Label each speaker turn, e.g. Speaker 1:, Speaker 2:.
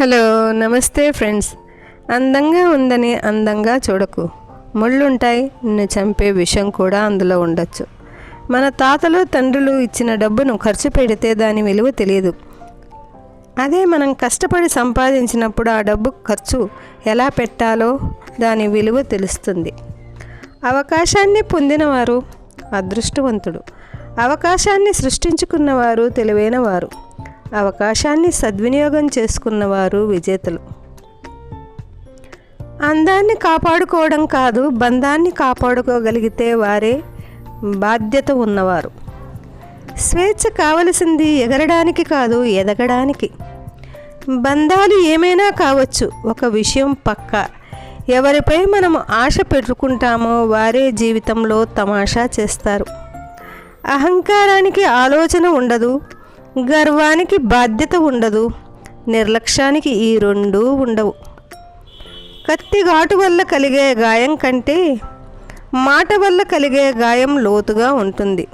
Speaker 1: Hello నమస్తే friends. అందంగా ఉందని అందంగా చూడకు. ముళ్ళుంటాయి నిన్ను చంపే విషయం కూడా అందులో ఉండొచ్చు. మన తాతలు తండ్రులు ఇచ్చిన డబ్బును ఖర్చు పెడితే దాని విలువ తెలియదు. అదే మనం కష్టపడి సంపాదించినప్పుడు ఆ డబ్బు ఖర్చు ఎలా పెట్టాలో దాని విలువ తెలుస్తుంది. అవకాశాన్ని పొందినవారు అదృష్టవంతుడు. అవకాశాన్ని సృష్టించుకున్నవారు తెలివైన వారు అవకాశాన్ని సద్వినియోగం చేసుకున్నవారు విజేతలు. అందాన్ని కాపాడుకోవడం కాదు బంధాన్ని కాపాడుకోగలిగితే వారే బాధ్యత ఉన్నవారు. స్వేచ్ఛ కావలసింది ఎగరడానికి కాదు ఎదగడానికి. బంధాలు ఏమైనా కావచ్చు ఒక విషయం పక్క. ఎవరిపై మనం ఆశ పెట్టుకుంటామో వారే జీవితంలో తమాషా చేస్తారు. అహంకారానికి ఆలోచన ఉండదు గర్వానికి బాధ్యత ఉండదు నిర్లక్ష్యానికి ఈ రెండూ ఉండవు. కత్తి ఘాటు వల్ల కలిగే గాయం కంటే మాట వల్ల కలిగే గాయం లోతుగా ఉంటుంది.